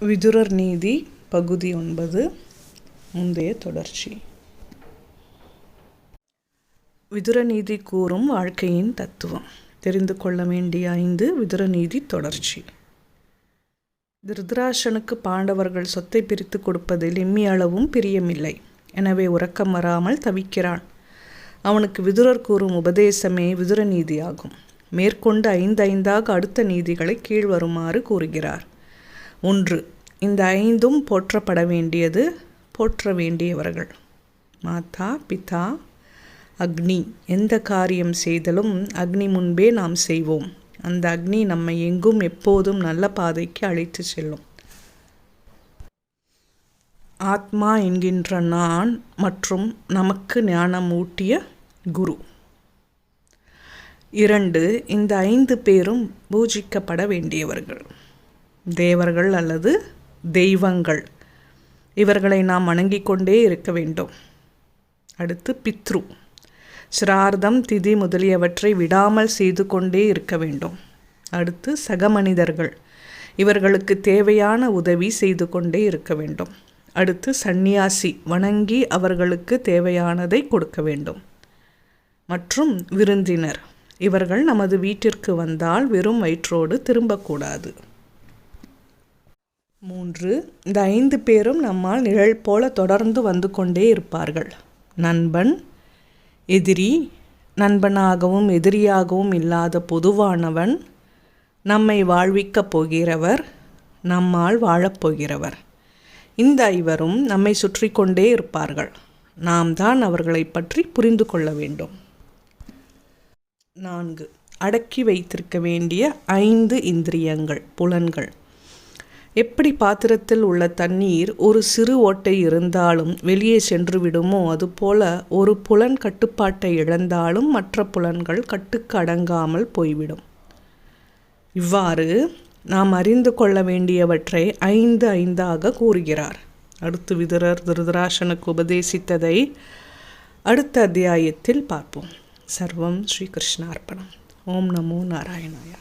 விதுரர் நீதி பகுதி ஒன்பது முந்தைய தொடர்ச்சி. விதுர நீதி கூறும் வாழ்க்கையின் தத்துவம். தெரிந்து கொள்ள வேண்டிய ஐந்து விதுர நீதி தொடர்ச்சி. திருதராசனுக்கு பாண்டவர்கள் சொத்தை பிரித்து கொடுப்பதில் எம்மி அளவும் பிரியமில்லை. எனவே உறக்கம் வராமல் தவிக்கிறான். அவனுக்கு விதுரர் கூறும் உபதேசமே விதுர நீதியாகும். மேற்கொண்டு ஐந்து ஐந்தாக அடுத்த நீதிகளை கீழ்வருமாறு கூறுகிறார். ஒன்று. இந்த ஐந்தும் போற்றப்பட வேண்டியது போற்ற வேண்டியவர்கள். மாதா பிதா அக்னி. எந்த காரியம் செய்தலும் அக்னி முன்பே நாம் செய்வோம். அந்த அக்னி நம்மை எங்கும் எப்போதும் நல்ல பாதைக்கு அழைத்து செல்லும். ஆத்மா என்கின்ற நான் மற்றும் நமக்கு ஞானம் ஊட்டிய குரு. இரண்டு இந்த ஐந்து பேரும் பூஜிக்கப்பட வேண்டியவர்கள். தேவர்கள் அல்லது தெய்வங்கள். இவர்களை நாம் வணங்கி கொண்டே இருக்க வேண்டும். அடுத்து பித்ரு. சிரார்த்தம் திதி முதலியவற்றை விடாமல் செய்து கொண்டே இருக்க வேண்டும். அடுத்து சகமனிதர்கள். இவர்களுக்கு தேவையான உதவி செய்து கொண்டே இருக்க வேண்டும். அடுத்து சந்நியாசி வணங்கி அவர்களுக்கு தேவையானதை கொடுக்க வேண்டும். மற்றும் விருந்தினர். இவர்கள் நமது வீட்டிற்கு வந்தால் வெறும் வயிற்றோடு திரும்பக்கூடாது. மூன்று இந்த ஐந்து பேரும் நம்மால் நிழல் போல தொடர்ந்து வந்து கொண்டே இருப்பார்கள். நண்பன் எதிரி நண்பனாகவும் எதிரியாகவும் இல்லாத பொதுவானவன் நம்மை வாழ்விக்கப் போகிறவர் நம்மால் வாழப்போகிறவர் இந்த ஐவரும் நம்மை சுற்றி கொண்டே இருப்பார்கள். நாம் தான் அவர்களை பற்றி புரிந்து கொள்ள வேண்டும். நான்கு அடக்கி வைத்திருக்க வேண்டிய ஐந்து இந்திரியங்கள் புலன்கள். எப்படி பாத்திரத்தில் உள்ள தண்ணீர் ஒரு சிறு ஓட்டை இருந்தாலும் வெளியே சென்று விடுமோ? அதுபோல ஒரு புலன் கட்டுப்பாட்டை இழந்தாலும் மற்ற புலன்கள் கட்டுக்கு அடங்காமல் போய்விடும். இவ்வாறு நாம் அறிந்து கொள்ள வேண்டியவற்றை ஐந்து ஐந்தாக கூறுகிறார். அடுத்து விதுரர் திருதராசனுக்கு உபதேசித்ததை அடுத்த அத்தியாயத்தில் பார்ப்போம். சர்வம் ஸ்ரீகிருஷ்ணார்ப்பணம் ஓம் நமோ நாராயணாயா.